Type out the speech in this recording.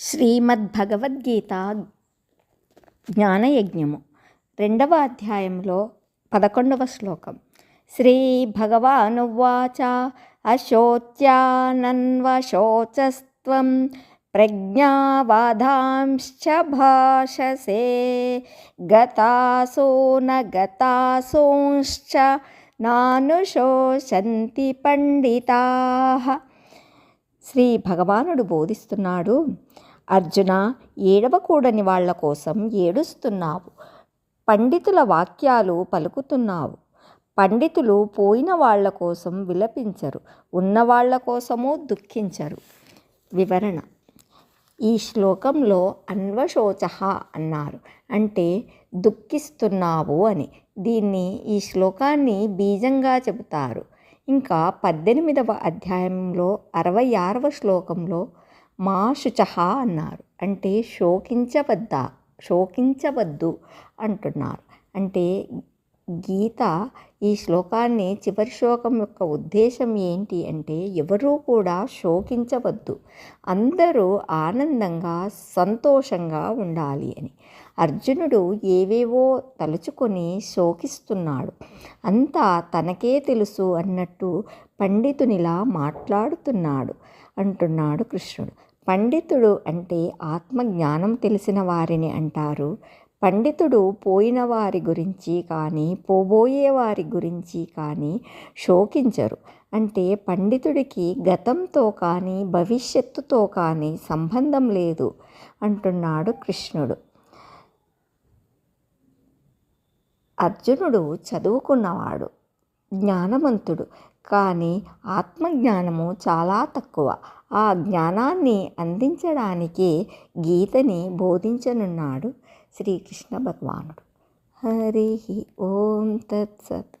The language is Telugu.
శ్రీమద్భగవద్గీత జ్ఞానయజ్ఞము రెండవ అధ్యాయంలో పదకొండవ శ్లోకం. శ్రీ భగవానువాచ అశోచ్యానన్వశోచస్త్వం ప్రజ్ఞావాదాంశ్చ భాషసే గతాసో న గతాసోంశ్చ నానుశోషంతి పండితా. శ్రీ భగవానుడు బోధిస్తున్నాడు అర్జున ఏడవకూడని వాళ్ళ కోసం ఏడుస్తున్నావు. పండితుల వాక్యాలు పలుకుతున్నావు. పండితులు పోయిన వాళ్ళ కోసం విలపించరు. ఉన్నవాళ్ళ కోసము దుఃఖించరు. వివరణ. ఈ శ్లోకంలో అన్వశోచ అన్నారు. అంటే దుఃఖిస్తున్నావు అని. దీన్ని ఈ శ్లోకాన్ని బీజంగా చెబుతారు. ఇంకా పద్దెనిమిదవ అధ్యాయంలో అరవై ఆరవ శ్లోకంలో మా శుచ అన్నారు. అంటే శోకించవద్దా శోకించవద్దు అంటున్నారు. అంటే గీత ఈ శ్లోకాన్ని చివరి శ్లోకం యొక్క ఉద్దేశం ఏంటి అంటే ఎవరూ కూడా శోకించవద్దు. అందరూ ఆనందంగా సంతోషంగా ఉండాలి అని. అర్జునుడు ఏవేవో తలుచుకొని శోకిస్తున్నాడు. అంతా తనకే తెలుసు అన్నట్టు పండితునిలా మాట్లాడుతున్నాడు అంటున్నాడు కృష్ణుడు. పండితుడు అంటే ఆత్మజ్ఞానం తెలిసిన వారిని అంటారు. పండితుడు పోయిన వారి గురించి కానీ పోబోయే వారి గురించి కానీ శోకించరు. అంటే పండితుడికి గతంతో కానీ భవిష్యత్తుతో కానీ సంబంధం లేదు అంటున్నాడు కృష్ణుడు. అర్జునుడు చదువుకున్నవాడు జ్ఞానవంతుడు. కానీ ఆత్మజ్ఞానము చాలా తక్కువ. ఆ జ్ఞానాన్ని అందించడానికి గీతని బోధించనున్నాడు శ్రీకృష్ణ భగవానుడు. హరి ఓం తత్సత్